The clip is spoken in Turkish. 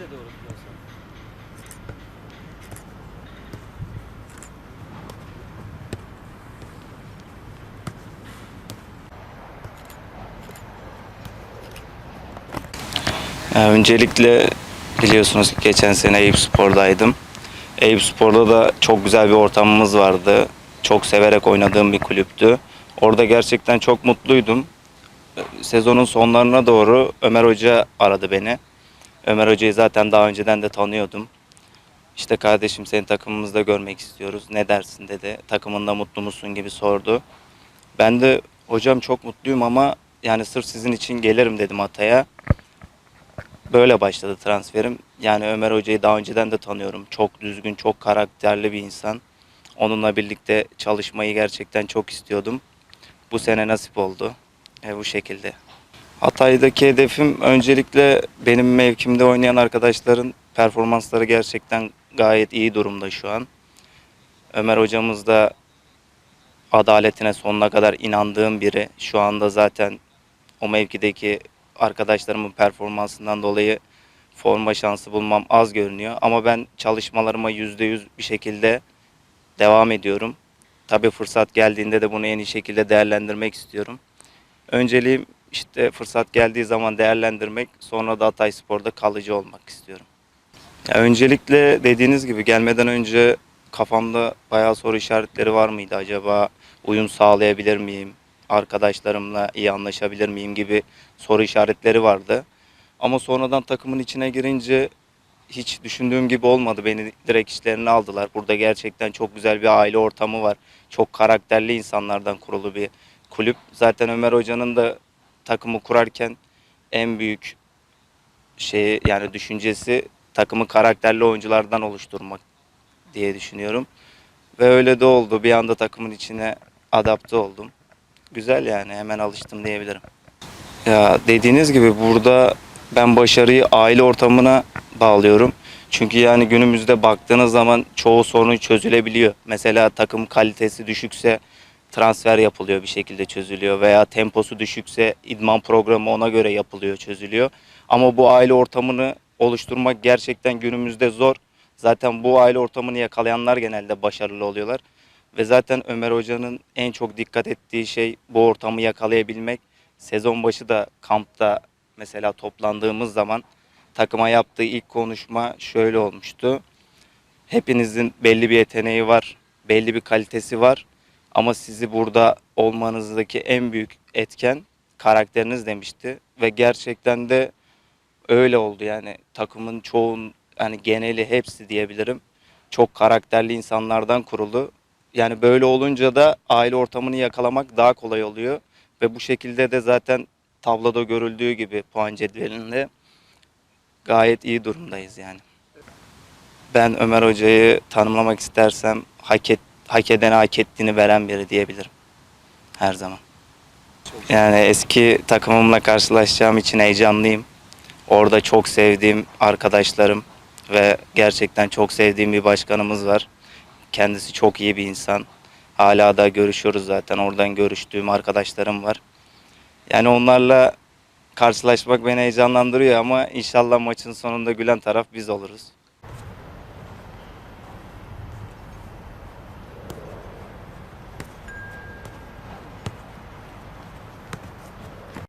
Size doğru. Ya öncelikle biliyorsunuz ki geçen sene Eyüp Spor'daydım. Eyüp Spor'da da çok güzel bir ortamımız vardı. Çok severek oynadığım bir kulüptü. Orada gerçekten çok mutluydum. Sezonun sonlarına doğru Ömer Hoca aradı beni. Ömer Hoca'yı zaten daha önceden de tanıyordum. İşte kardeşim seni takımımızda görmek istiyoruz. Ne dersin dedi. Takımında mutlu musun gibi sordu. Ben de hocam çok mutluyum ama yani sırf sizin için gelirim dedim Hatay'a. Böyle başladı transferim. Yani Ömer Hoca'yı daha önceden de tanıyorum. Çok düzgün, çok karakterli bir insan. Onunla birlikte çalışmayı gerçekten çok istiyordum. Bu sene nasip oldu. E, bu şekilde. Hatay'daki hedefim öncelikle benim mevkimde oynayan arkadaşların performansları gerçekten gayet iyi durumda şu an. Ömer hocamız da adaletine sonuna kadar inandığım biri. Şu anda zaten o mevkideki arkadaşlarımın performansından dolayı forma şansı bulmam az görünüyor. Ama ben çalışmalarıma %100 bir şekilde devam ediyorum. Tabii fırsat geldiğinde de bunu en iyi şekilde değerlendirmek istiyorum. Önceliğim işte fırsat geldiği zaman değerlendirmek, sonra da Hatay Spor'da kalıcı olmak istiyorum. Ya öncelikle dediğiniz gibi gelmeden önce kafamda bayağı soru işaretleri var mıydı acaba? Uyum sağlayabilir miyim? Arkadaşlarımla iyi anlaşabilir miyim gibi soru işaretleri vardı. Ama sonradan takımın içine girince hiç düşündüğüm gibi olmadı. Beni direkt işlerine aldılar. Burada gerçekten çok güzel bir aile ortamı var. Çok karakterli insanlardan kurulu bir kulüp. Zaten Ömer Hoca'nın da takımı kurarken en büyük şeyi yani düşüncesi takımı karakterli oyunculardan oluşturmak diye düşünüyorum. Ve öyle de oldu. Bir anda takımın içine adapte oldum. Güzel yani hemen alıştım diyebilirim. Ya dediğiniz gibi burada ben başarıyı aile ortamına bağlıyorum. Çünkü yani günümüzde baktığınız zaman çoğu sorun çözülebiliyor. Mesela takım kalitesi düşükse transfer yapılıyor bir şekilde çözülüyor veya temposu düşükse idman programı ona göre yapılıyor çözülüyor. Ama bu aile ortamını oluşturmak gerçekten günümüzde zor. Zaten bu aile ortamını yakalayanlar genelde başarılı oluyorlar. Ve zaten Ömer Hoca'nın en çok dikkat ettiği şey bu ortamı yakalayabilmek. Sezon başı da kampta mesela toplandığımız zaman takıma yaptığı ilk konuşma şöyle olmuştu. Hepinizin belli bir yeteneği var, belli bir kalitesi var. Ama sizi burada olmanızdaki en büyük etken karakteriniz demişti. Ve gerçekten de öyle oldu yani takımın çoğun yani geneli hepsi diyebilirim. Çok karakterli insanlardan kurulu. Yani böyle olunca da aile ortamını yakalamak daha kolay oluyor. Ve bu şekilde de zaten tabloda görüldüğü gibi puan cedvelinde gayet iyi durumdayız yani. Ben Ömer Hoca'yı tanımlamak istersem hak, et, hak edene hak ettiğini veren biri diyebilirim. Her zaman. Yani eski takımımla karşılaşacağım için heyecanlıyım. Orada çok sevdiğim arkadaşlarım ve gerçekten çok sevdiğim bir başkanımız var. Kendisi çok iyi bir insan. Hala da görüşüyoruz zaten. Oradan görüştüğüm arkadaşlarım var. Yani onlarla karşılaşmak beni heyecanlandırıyor ama inşallah maçın sonunda gülen taraf biz oluruz.